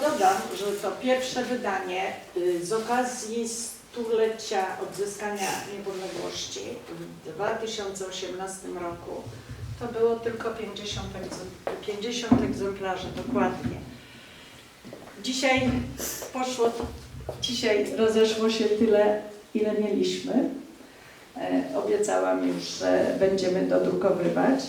dodam, że to pierwsze wydanie y, z okazji stulecia odzyskania niepodległości w 2018 roku to było tylko 50, egzem- 50 egzemplarzy dokładnie. Dzisiaj poszło, dzisiaj rozeszło się tyle, ile mieliśmy. E, Obiecałam już, że będziemy dodrukowywać,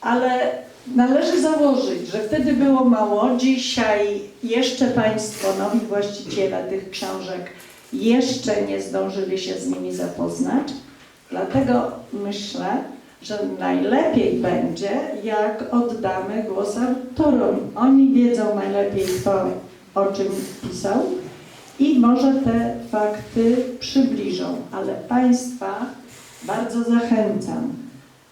ale należy założyć, że wtedy było mało. Dzisiaj jeszcze Państwo, nowi właściciele tych książek, jeszcze nie zdążyli się z nimi zapoznać. Dlatego myślę, że najlepiej będzie, jak oddamy głos autorom. Oni wiedzą najlepiej, kto o czym pisał i może te fakty przybliżą, ale Państwa bardzo zachęcam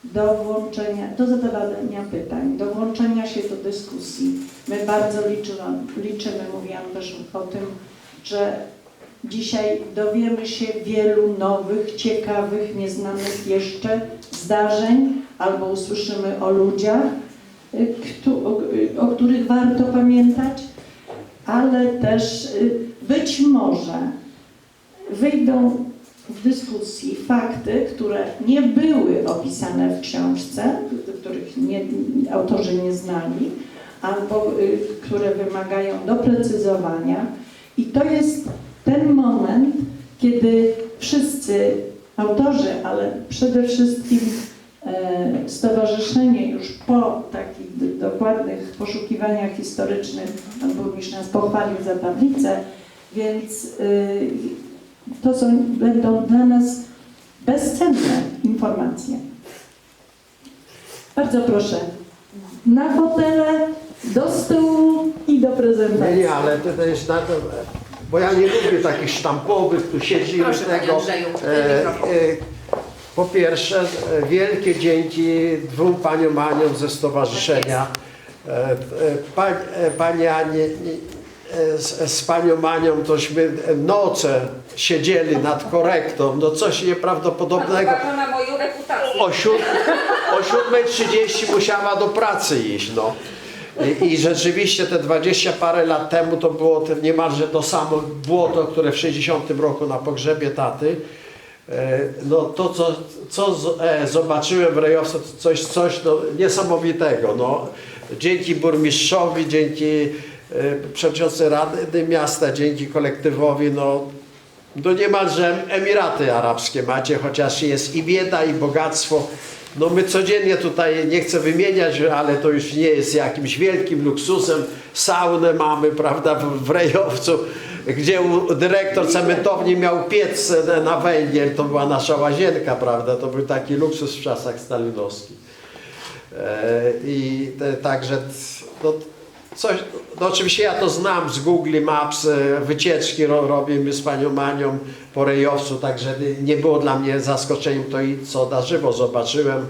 do włączenia, do zadawania pytań, do włączenia się do dyskusji. My bardzo liczymy, liczymy mówiłam też o tym, że dzisiaj dowiemy się wielu nowych, ciekawych, nieznanych jeszcze zdarzeń albo usłyszymy o ludziach, y, o których warto pamiętać, ale też y, być może wyjdą w dyskusji fakty, które nie były opisane w książce, których nie, autorzy nie znali, albo y, które wymagają doprecyzowania. I to jest ten moment, kiedy wszyscy autorzy, ale przede wszystkim e, stowarzyszenie już po takich dokładnych poszukiwaniach historycznych, Pan Burmistrz nas pochwalił za tablicę, więc y, to są, będą dla nas bezcenne informacje. Bardzo proszę, na fotele, do stołu i do Nie, prezentacji. nie, ale to, to jest na to, bo ja nie lubię takich sztampowych, tu siedzimy Proszę, tego. Andrzeju, E, mikrofon. po pierwsze, e, wielkie dzięki dwóm paniom Aniom ze stowarzyszenia. E, e, pa, e, pani Anie, e, z, z panią Anią tośmy noce siedzieli nad korektą, no coś nieprawdopodobnego. Uważa na moją reputację. O, siód, o 7.30 musiała do pracy iść, no. I, I rzeczywiście te 20 parę lat temu to było to niemalże to samo błoto, które w 60 roku na pogrzebie taty. E, No to, co, co z- e, zobaczyłem w Rejowcu, to coś, coś no, niesamowitego. No. Dzięki burmistrzowi, dzięki e, przewodniczącej Rady Miasta, dzięki kolektywowi, no, no niemalże Emiraty Arabskie macie, chociaż jest i bieda, i bogactwo. No my codziennie tutaj, nie chcę wymieniać, ale to już nie jest jakimś wielkim luksusem. Saunę mamy, prawda, w, Rejowcu, gdzie dyrektor cementowni miał piec na węgiel, to była nasza łazienka, prawda, to był taki luksus w czasach stalinowskich. E, I te, także no, coś, no oczywiście ja to znam z Google Maps, e, wycieczki ro, robimy z panią Manią po rejowcu, także nie było dla mnie zaskoczeniem to i co na żywo zobaczyłem,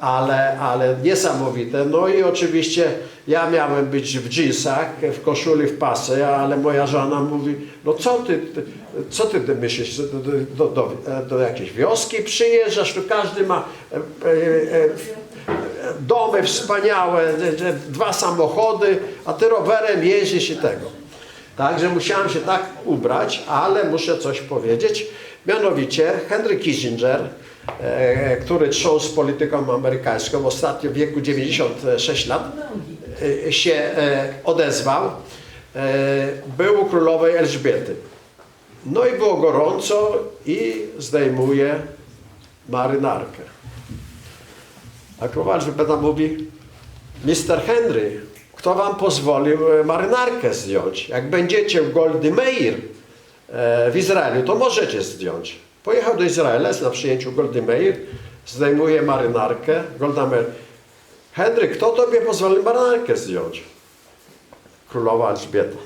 ale, ale niesamowite. No i oczywiście ja miałem być w dżinsach, w koszuli, w pasy, ale moja żona mówi, no co ty, ty co ty, myślisz, do, do, do, do jakiejś wioski przyjeżdżasz, tu każdy ma e, e, e, domy wspaniałe, dwa samochody, a ty rowerem jeździsz i tego. Także musiałem się tak ubrać, ale muszę coś powiedzieć. Mianowicie Henry Kissinger, e, który trząsł polityką amerykańską, ostatnio w wieku 96 lat, e, się e, odezwał. Był u królowej Elżbiety. No i było gorąco i zdejmuje marynarkę. A królowa Elżbieta mówi, Mr. Henry, kto wam pozwolił e, marynarkę zdjąć? Jak będziecie w Goldy Meir e, w Izraelu, to możecie zdjąć. Pojechał do Izraela, jest na przyjęciu Goldy Meir, zdejmuje marynarkę. Golda Meir, Henry, kto tobie pozwolił marynarkę zdjąć? Królowa Elżbieta.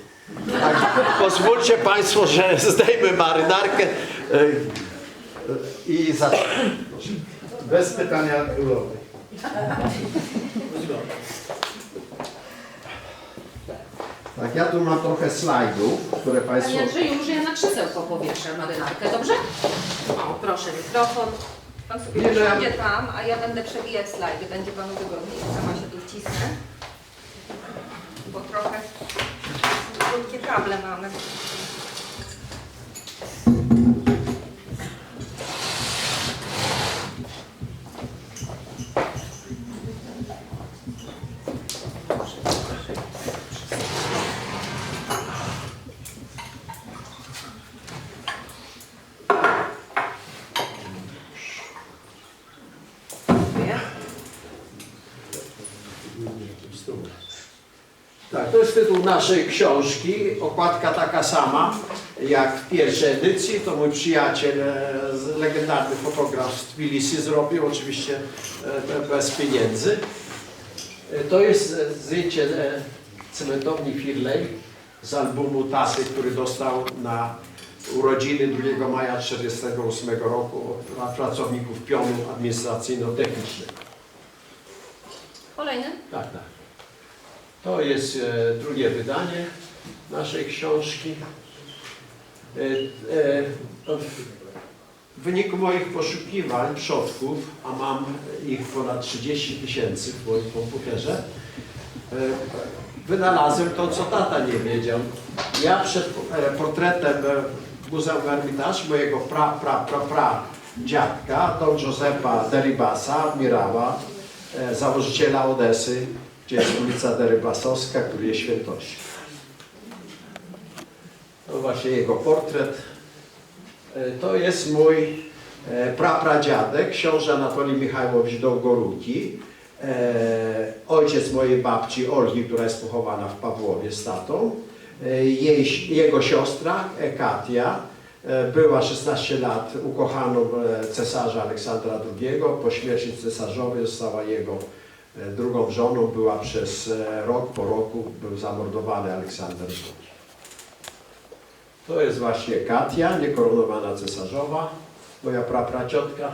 Tak, pozwólcie Państwo, że zdejmę marynarkę e, i zacznę. Bez pytania królowej. Tak, ja tu mam trochę slajdów, które Państwo... Panie Andrzeju, może ja na krzesełko powieszę marynarkę, dobrze? O, proszę, mikrofon. Pan sobie Nie, no tam, a ja będę przewijać slajdy. Będzie Panu wygodniej. Sama się tu wcisnę. Bo trochę kable mamy. Tak, to jest tytuł naszej książki. Okładka taka sama jak w pierwszej edycji. To mój przyjaciel, e, legendarny fotograf z Tbilisi zrobił, oczywiście e, bez pieniędzy. E, To jest zdjęcie cementowni Firley z albumu Tasy, który dostał na urodziny 2 maja 1948 roku od pracowników pionu administracyjno-technicznych. Kolejny. Tak, tak. To jest e, drugie wydanie naszej książki. E, e, w wyniku moich poszukiwań przodków, a mam ich ponad 30 tysięcy w moim komputerze, wynalazłem to, co tata nie wiedział. Ja przed portretem Muzeum Hermitage mojego pra, pra, pra, pra dziadka, Don Giuseppa Deribasa, admirała, założyciela Odesy, gdzie jest ulica Derybasowska, który jest świętością. To właśnie jego portret. E, To jest mój e, prapradziadek, książę Anatolii Michałowicz Dołgoruki, e, ojciec mojej babci Olgi, która jest pochowana w Pawłowie z tatą, jej, jego siostra Katia, była 16 lat ukochaną cesarza Aleksandra II. Po śmierci cesarzowej została jego drugą żoną. Była przez e, rok po roku był zamordowany Aleksander II. To jest właśnie Katia, niekoronowana cesarzowa, moja prapraciotka.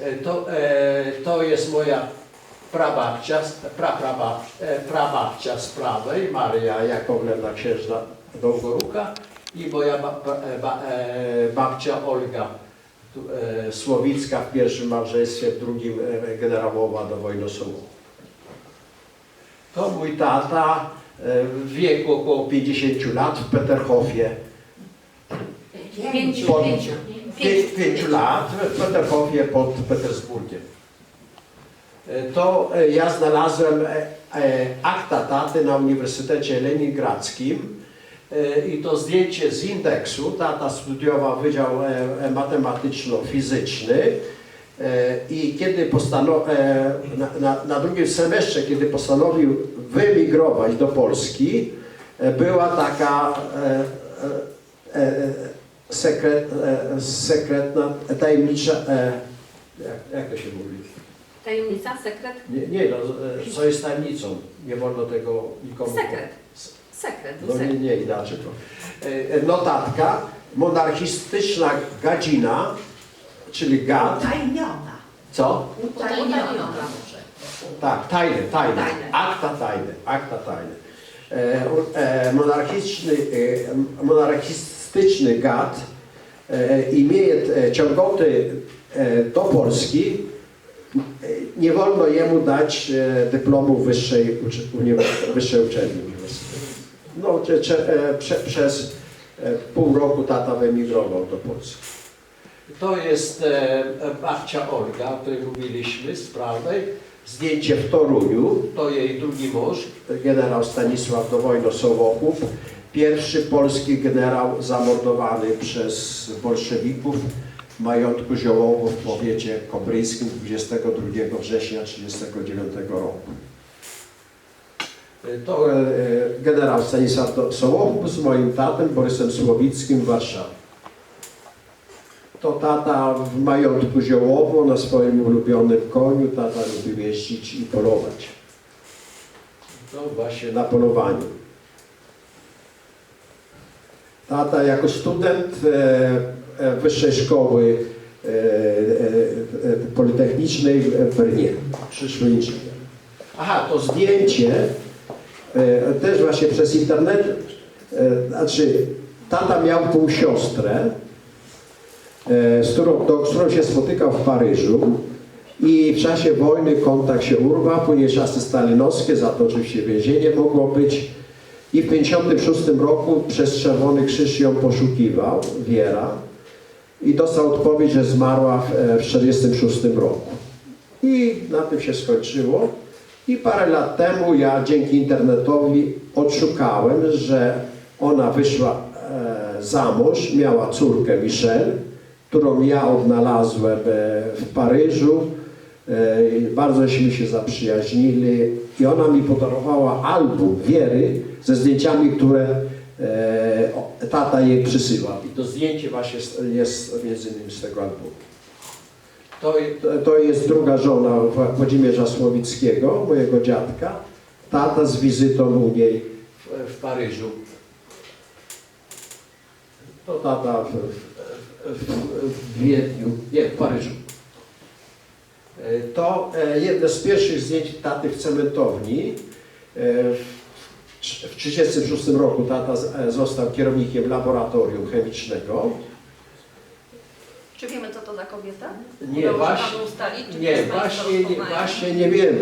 E, To, e, to jest moja prababcia, praprabab, e, prababcia z prawej, Maria Jakowlewna księżna Dągoruka i moja ba, ba, e, ba, e, babcia Olga e, Słowicka w pierwszym małżeństwie, w drugim e, generałowa do wojny. To mój tata e, w wieku około 50 lat w Peterhofie. Pięciu, Pod- pięciu. Pięć, pięciu lat w Peterhofie pod Petersburgiem. E, To e, ja znalazłem e, e, akta taty na Uniwersytecie Leningradzkim e, i to zdjęcie z indeksu. Tata studiował Wydział e, e, Matematyczno-Fizyczny e, i kiedy postanowił, na, na, drugim semestrze, kiedy postanowił wyemigrować do Polski, e, była taka e, e, e, sekret, e, sekretna, tajemnicza, e, jak, jak to się mówi? Tajemnica, sekret. Nie, nie no, e, co jest tajemnicą, nie wolno tego nikomu... Sekret. Sekret. No nie, sekret. nie, inaczej to. E, Notatka, monarchistyczna gadzina, czyli gad, Utajniona. co? Utajniona. Tak, tajne, tajne. Tajne. Akta tajne, akta tajne. E, e, monarchistyczny, e, monarchistyczny gad e, imieje e, ciągoty e, do Polski, e, nie wolno jemu dać e, dyplomu wyższej, uczy- wyższej uczelni. No, cze, cze, e, prze, przez e, pół roku tata wyemigrował do Polski. To jest e, e, babcia Olga, o której mówiliśmy z prawej. Zdjęcie w Toruniu, to jej drugi mąż, generał Stanisław Dowojno-Sołochów. Pierwszy polski generał zamordowany przez bolszewików w majątku Ziołowo w powiecie kobryńskim 22 września 1939 roku. To e, generał Stanisław Sołochów z moim tatem Borysem Słowickim w Warszawie. To tata w majątku Ziołowo na swoim ulubionym koniu, tata lubił jeździć i polować. To właśnie na polowaniu. Tata jako student e, e, Wyższej Szkoły Politechnicznej w Brnie, przyszły inżynier. Aha, to zdjęcie też właśnie przez internet, e, znaczy tata miał pół siostrę, e, z którą, do, z którą się spotykał w Paryżu i w czasie wojny kontakt się urwał, później czasy stalinowskie, za to oczywiście więzienie mogło być I w 1956 roku przez Czerwony Krzyż ją poszukiwał, Wiera. I dostał odpowiedź, że zmarła w 1946 roku. I na tym się skończyło. I parę lat temu ja dzięki internetowi odszukałem, że ona wyszła e, za mąż, miała córkę Michelle, którą ja odnalazłem e, w Paryżu. E, Bardzośmy się zaprzyjaźnili i ona mi podarowała album Wiery ze zdjęciami, które tata jej przysyłał. I to zdjęcie właśnie jest, jest między innymi z tego albumu. To, to jest druga żona Włodzimierza Słowickiego, mojego dziadka. Tata z wizytą u niej w, w Paryżu. To tata w, w, w, Wiedniu, nie, w Paryżu. E, To e, jedno z pierwszych zdjęć taty w cementowni. E, W 1936 roku tata został kierownikiem laboratorium chemicznego. Czy wiemy, co to za kobieta? Nie, Udało się właśnie, panu ustalić, czy nie, państwa właśnie, nie, właśnie nie wiemy.